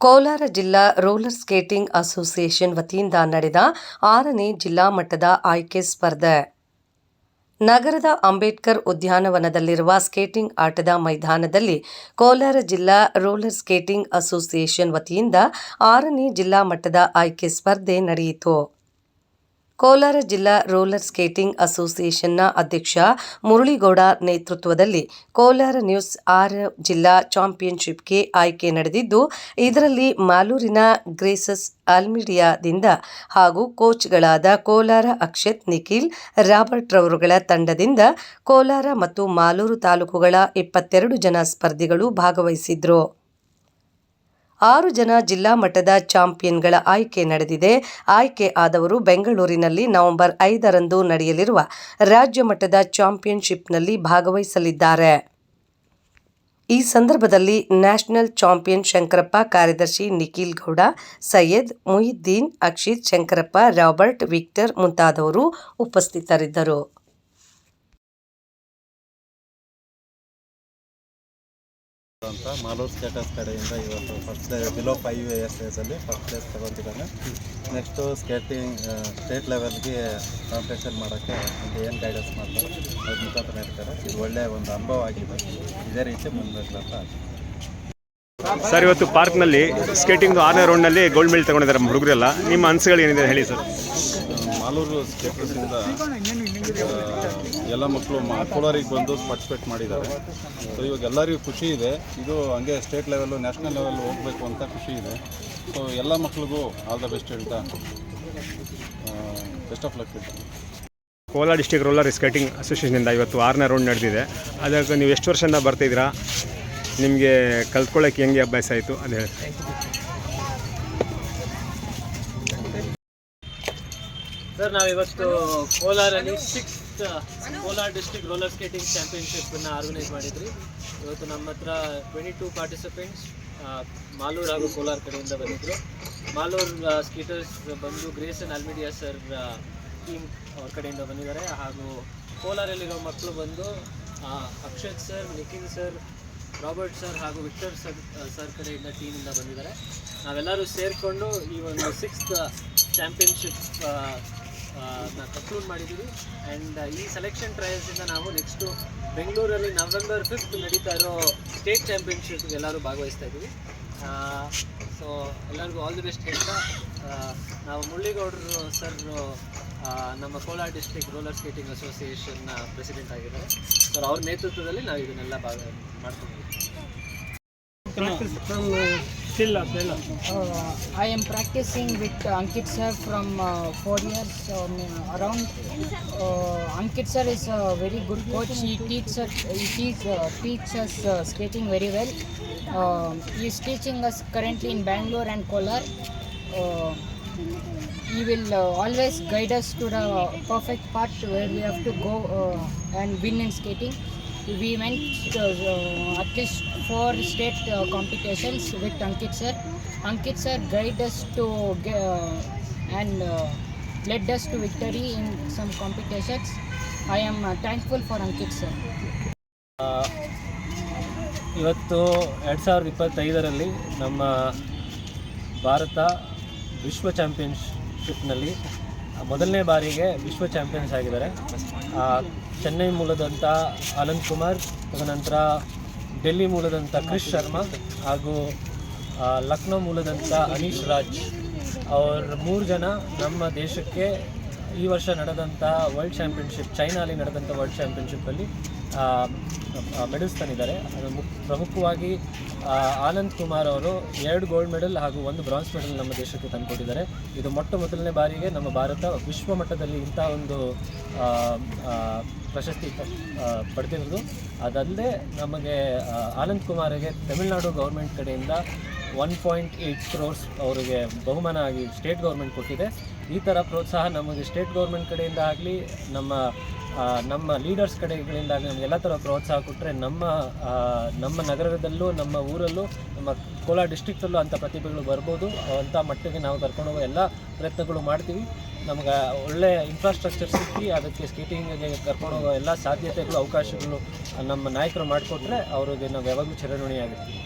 ಕೋಲಾರ ಜಿಲ್ಲಾ roller skating association ವತಿಯಿಂದ ನಡೆದ ಆರನೇ ಜಿಲ್ಲಾ ಮಟ್ಟದ ಆಯ್ಕೆ ಸ್ಪರ್ಧೆ. ನಗರದ ಅಂಬೇಡ್ಕರ್ ಉದ್ಯಾನವನದಲ್ಲಿರುವ ಸ್ಕೇಟಿಂಗ್ ಆಟದ ಮೈದಾನದಲ್ಲಿ ಕೋಲಾರ ಜಿಲ್ಲಾ ರೋಲರ್ ಸ್ಕೇಟಿಂಗ್ ಅಸೋಸಿಯೇಷನ್ ವತಿಯಿಂದ ಆರನೇ ಜಿಲ್ಲಾ ಮಟ್ಟದ ಆಯ್ಕೆ ಸ್ಪರ್ಧೆ ನಡೆಯಿತು. ಕೋಲಾರ ಜಿಲ್ಲಾ ರೋಲರ್ ಸ್ಕೇಟಿಂಗ್ ಅಸೋಸಿಯೇಷನ್ನ ಅಧ್ಯಕ್ಷ ಮುರಳಿಗೌಡ ನೇತೃತ್ವದಲ್ಲಿ ಕೋಲಾರ ನ್ಯೂಸ್ ಆರ್ ಜಿಲ್ಲಾ ಚಾಂಪಿಯನ್ಶಿಪ್ಗೆ ಆಯ್ಕೆ ನಡೆದಿದ್ದು, ಇದರಲ್ಲಿ ಮಾಲೂರಿನ ಗ್ರೇಸಸ್ ಆಲ್ಮಿಡಿಯಾದಿಂದ ಹಾಗೂ ಕೋಚ್ಗಳಾದ ಕೋಲಾರ ಅಕ್ಷತ್, ನಿಖಿಲ್ ರಾಬರ್ಟ್ ರವರುಗಳ ತಂಡದಿಂದ ಕೋಲಾರ ಮತ್ತು ಮಾಲೂರು ತಾಲೂಕುಗಳ ಇಪ್ಪತ್ತೆರಡು ಜನ ಸ್ಪರ್ಧಿಗಳು ಭಾಗವಹಿಸಿದ್ರು. ಆರು ಜನ ಜಿಲ್ಲಾ ಮಟ್ಟದ ಚಾಂಪಿಯನ್ಗಳ ಆಯ್ಕೆ ನಡೆದಿದೆ. ಆಯ್ಕೆ ಆದವರು ಬೆಂಗಳೂರಿನಲ್ಲಿ ನವೆಂಬರ್ ಐದರಂದು ನಡೆಯಲಿರುವ ರಾಜ್ಯ ಮಟ್ಟದ ಚಾಂಪಿಯನ್ಶಿಪ್ನಲ್ಲಿ ಭಾಗವಹಿಸಲಿದ್ದಾರೆ. ಈ ಸಂದರ್ಭದಲ್ಲಿ ನ್ಯಾಷನಲ್ ಚಾಂಪಿಯನ್ ಶಂಕರಪ್ಪ ಕಾರ್ಯದರ್ಶಿ ನಿಖಿಲ್ ಗೌಡ, ಸೈಯದ್ ಮುಹಿದ್ದೀನ್, ಅಕ್ಷಿತ್ ಶಂಕರಪ್ಪ, ರಾಬರ್ಟ್ ವಿಕ್ಟರ್ ಮುಂತಾದವರು ಉಪಸ್ಥಿತರಿದ್ದರು. ಅಂತ ಮಾಲೂರು ಸ್ಟೇಟಸ್ ಕಡೆಯಿಂದ ಇವತ್ತು ಫಸ್ಟ್ ಬಿಲೋ ಫೈವ್ ಇಯರ್ಸ್ ಅಲ್ಲಿ ಫಸ್ಟ್ ಪ್ಲೇಸ್ ತಗೊಂತಿದ್ದಾನೆ ನೆಕ್ಸ್ಟು ಸ್ಕೇಟಿಂಗ್ ಸ್ಟೇಟ್ ಲೆವೆಲ್ಗೆ ಕಾಂಪಿಟೇಷನ್ ಮಾಡೋಕ್ಕೆ ಒಂದು ಏನು ಗೈಡೆನ್ಸ್ ಮಾಡ್ತಾರೆ ಅದ್ರ ಮುಖಾಂತರ ಇರ್ತಾರೆ ಇದು ಒಳ್ಳೆಯ ಒಂದು ಅನುಭವ ಆಗಿದೆ. ಇದೇ ರೀತಿ ಮುಂದುವರಿಸಂತ ಸರ್ ಇವತ್ತು ಪಾರ್ಕ್ನಲ್ಲಿ ಸ್ಕೇಟಿಂಗ್ದು ಆರನೇ ರೌಂಡ್ನಲ್ಲಿ ಗೋಲ್ಡ್ ಮೆಡಲ್ ತಗೊಂಡಿದ್ದಾರೆ ಹುಡುಗರೆಲ್ಲ. ನಿಮ್ಮ ಅನಿಸುಗಳು ಏನಿದೆ ಹೇಳಿ ಸರ್ ಮಾಲೂರು ಸ್ಕೇಟರ್ಸಿಂದ ಎಲ್ಲ ಮಕ್ಕಳು ಮಾ ಬಂದು ಪಾರ್ಟಿಸಿಪೇಟ್ ಮಾಡಿದ್ದಾರೆ. ಸೊ ಇವಾಗ ಎಲ್ಲರಿಗೂ ಖುಷಿ ಇದೆ. ಇದು ಹಂಗೆ ಸ್ಟೇಟ್ ಲೆವೆಲ್ಲು ನ್ಯಾಷನಲ್ ಲೆವೆಲ್ ಹೋಗಬೇಕು ಅಂತ ಖುಷಿ ಇದೆ. ಸೊ ಎಲ್ಲ ಮಕ್ಕಳಿಗೂ ಆಲ್ ದ ಬೆಸ್ಟ್ ಹೇಳ್ತಾ ಬೆಸ್ಟ್ ಆಫ್ ಲಕ್ ಹೇಳ್ತೀನಿ ಕೋಲಾರ ಡಿಸ್ಟಿಕ್ ರೋಲರ್ ಸ್ಕೇಟಿಂಗ್ ಅಸೋಸಿಯೇಷನಿಂದ ಇವತ್ತು ಆರನೇ ರೌಂಡ್ ನಡೆದಿದೆ. ಅದಕ್ಕೆ ನೀವು ಎಷ್ಟು ವರ್ಷದಿಂದ ಬರ್ತಿದ್ದೀರಾ? ನಿಮಗೆ ಕಲ್ತ್ಕೊಳ್ಳೋಕ್ಕೆ ಹೆಂಗೆ ಅಭ್ಯಾಸ ಆಯಿತು? ಅದು ಹೇಳಿ ಸರ್ ನಾವಿವತ್ತು ಕೋಲಾರಲ್ಲಿ sixth Kolar district roller skating ಚಾಂಪಿಯನ್ಶಿಪ್ಪನ್ನು organise ಮಾಡಿದ್ರಿ. ಇವತ್ತು ನಮ್ಮ ಹತ್ರ ಟ್ವೆಂಟಿ ಟೂ ಪಾರ್ಟಿಸಿಪೆಂಟ್ಸ್ ಮಾಲೂರು ಹಾಗೂ ಕೋಲಾರ ಕಡೆಯಿಂದ ಬಂದಿದ್ದರು ಮಾಲೂರು ಸ್ಕೀಟರ್ಸ್ ಬಂದು Grace and Almeida sir team ಅವ್ರ ಕಡೆಯಿಂದ ಬಂದಿದ್ದಾರೆ. ಹಾಗೂ ಕೋಲಾರಲ್ಲಿರೋ ಮಕ್ಕಳು ಬಂದು Akshat sir Nikhil sir Robert sir ಹಾಗೂ ವಿಕ್ಟರ್ ಸರ್ ಸರ್ ಕಡೆಯಿಂದ ಟೀಮಿಂದ ಬಂದಿದ್ದಾರೆ. ನಾವೆಲ್ಲರೂ ಸೇರಿಕೊಂಡು ಈ ಒಂದು ಸಿಕ್ಸ್ತ್ ಚಾಂಪಿಯನ್ಶಿಪ್ ಕನ್ಕ್ಲೂಡ್ ಮಾಡಿದ್ದೀವಿ. ಆ್ಯಂಡ್ ಈ ಸೆಲೆಕ್ಷನ್ ಟ್ರಯಲ್ಸಿಂದ ನಾವು ನೆಕ್ಸ್ಟು ಬೆಂಗಳೂರಲ್ಲಿ ನವೆಂಬರ್ ಫಿಫ್ತ್ ನಡೀತಾ ಇರೋ ಸ್ಟೇಟ್ ಚಾಂಪಿಯನ್ಶಿಪ್ಗೆ ಎಲ್ಲರೂ ಭಾಗವಹಿಸ್ತಾ ಇದ್ದೀವಿ. ಸೊ ಎಲ್ಲರಿಗೂ ಆಲ್ ದಿ ಬೆಸ್ಟ್ ಹೇಳ್ತಾ ನಾವು ಮುಳ್ಳಿಗೌಡರು ಸರ್ ನಮ್ಮ ಕೋಲಾರ ಡಿಸ್ಟ್ರಿಕ್ಟ್ ರೋಲರ್ ಸ್ಕೇಟಿಂಗ್ ಅಸೋಸಿಯೇಷನ್ನ ಪ್ರೆಸಿಡೆಂಟ್ ಆಗಿದ್ದಾರೆ. ಸರ್ ಅವ್ರ ನೇತೃತ್ವದಲ್ಲಿ ನಾವು ಇದನ್ನೆಲ್ಲ ಭಾಗ ಮಾಡ್ಕೊಂಡಿದ್ದೀವಿ. Uh, I am practicing with Ankit sir from uh, four years um, around. Uh, Ankit sir is a very good coach. He teaches us, he teach, uh, teach us uh, skating very well. Uh, he is teaching us currently in Bangalore and Kolar. Uh, he will uh, always guide us to the perfect path where we have to go uh, and win in skating. We went uh, uh, at least four state uh, competitions with Ankit sir. Ankit sir guided us to uh, and uh, led us to victory in some competitions. I am uh, thankful for Ankit sir. ಇವತ್ತು ಎರಡು ಸಾವಿರದ ಇಪ್ಪತ್ತೈದರಲ್ಲಿ ನಮ್ಮ ಭಾರತ ವಿಶ್ವ ಚಾಂಪಿಯನ್ಶಿಪ್ನಲ್ಲಿ ಮೊದಲನೇ ಬಾರಿಗೆ ವಿಶ್ವ champions ಆಗಿದ್ದಾರೆ. ಚೆನ್ನೈ ಮೂಲದಂಥ ಅನಂತ್ ಕುಮಾರ್, ತದನಂತರ ಡೆಲ್ಲಿ ಮೂಲದಂಥ ಕ್ರಿಶ್ ಶರ್ಮಾ ಹಾಗೂ ಲಕ್ನೋ ಮೂಲದಂಥ ಅನೀಶ್ ರಾಜ್. ಅವ್ರ ಮೂರು ಜನ ನಮ್ಮ ದೇಶಕ್ಕೆ ಈ ವರ್ಷ ನಡೆದಂಥ ವರ್ಲ್ಡ್ ಚಾಂಪಿಯನ್ಶಿಪ್ ಚೈನಾಲಿ ನಡೆದಂಥ ವರ್ಲ್ಡ್ ಚಾಂಪಿಯನ್ಶಿಪ್ಪಲ್ಲಿ ಮೆಡಲ್ಸ್ ತಂದಿದ್ದಾರೆ ಅದು ಮುಖ್ ಪ್ರಮುಖವಾಗಿ ಆನಂದ್ ಕುಮಾರ್ ಅವರು ಎರಡು ಗೋಲ್ಡ್ ಮೆಡಲ್ ಹಾಗೂ ಒಂದು ಬ್ರಾನ್ಸ್ ಮೆಡಲ್ ನಮ್ಮ ದೇಶಕ್ಕೆ ತಂದುಕೊಟ್ಟಿದ್ದಾರೆ. ಇದು ಮೊಟ್ಟ ಮೊದಲನೇ ಬಾರಿಗೆ ನಮ್ಮ ಭಾರತ ವಿಶ್ವ ಮಟ್ಟದಲ್ಲಿ ಇಂಥ ಒಂದು ಪ್ರಶಸ್ತಿ ಪಡೆದಿರೋದು ಅದಲ್ಲದೆ ನಮಗೆ ಆನಂದ್ ಕುಮಾರಿಗೆ ತಮಿಳುನಾಡು ಗೌರ್ಮೆಂಟ್ ಕಡೆಯಿಂದ ಒನ್ ಪಾಯಿಂಟ್ ಏಯ್ಟ್ ಕ್ರೋರ್ಸ್ ಅವರಿಗೆ ಬಹುಮಾನ ಆಗಿ ಸ್ಟೇಟ್ ಗೌರ್ಮೆಂಟ್ ಕೊಟ್ಟಿದೆ. ಈ ಥರ ಪ್ರೋತ್ಸಾಹ ನಮಗೆ ಸ್ಟೇಟ್ ಗೌರ್ಮೆಂಟ್ ಕಡೆಯಿಂದ ಆಗಲಿ, ನಮ್ಮ ನಮ್ಮ ಲೀಡರ್ಸ್ ಕಡೆಗಳಿಂದ ಆಗಲಿ ಎಲ್ಲ ಥರ ಪ್ರೋತ್ಸಾಹ ಕೊಟ್ಟರೆ ನಮ್ಮ ನಮ್ಮ ನಗರದಲ್ಲೂ, ನಮ್ಮ ಊರಲ್ಲೂ, ನಮ್ಮ ಕೋಲಾರ ಡಿಸ್ಟ್ರಿಕ್ಟಲ್ಲೂ ಅಂಥ ಪ್ರತಿಭೆಗಳು ಬರ್ಬೋದು. ಅಂಥ ಮಟ್ಟಿಗೆ ನಾವು ಕರ್ಕೊಂಡು ಹೋಗೋ ಎಲ್ಲ ಪ್ರಯತ್ನಗಳು ಮಾಡ್ತೀವಿ. ನಮ್ಗೆ ಒಳ್ಳೆಯ ಇನ್ಫ್ರಾಸ್ಟ್ರಕ್ಚರ್ ಸಿಕ್ಕಿ ಅದಕ್ಕೆ ಸ್ಕೇಟಿಂಗ್ಗೆ ಕರ್ಕೊಂಡು ಹೋಗೋ ಎಲ್ಲ ಸಾಧ್ಯತೆಗಳು, ಅವಕಾಶಗಳು ನಮ್ಮ ನಾಯಕರು ಮಾಡಿಕೊಟ್ರೆ ಅವ್ರಿಗೆ ನಾವು ಯಾವಾಗಲೂ ಚಿರಋಣಿಯಾಗಿರ್ತೀವಿ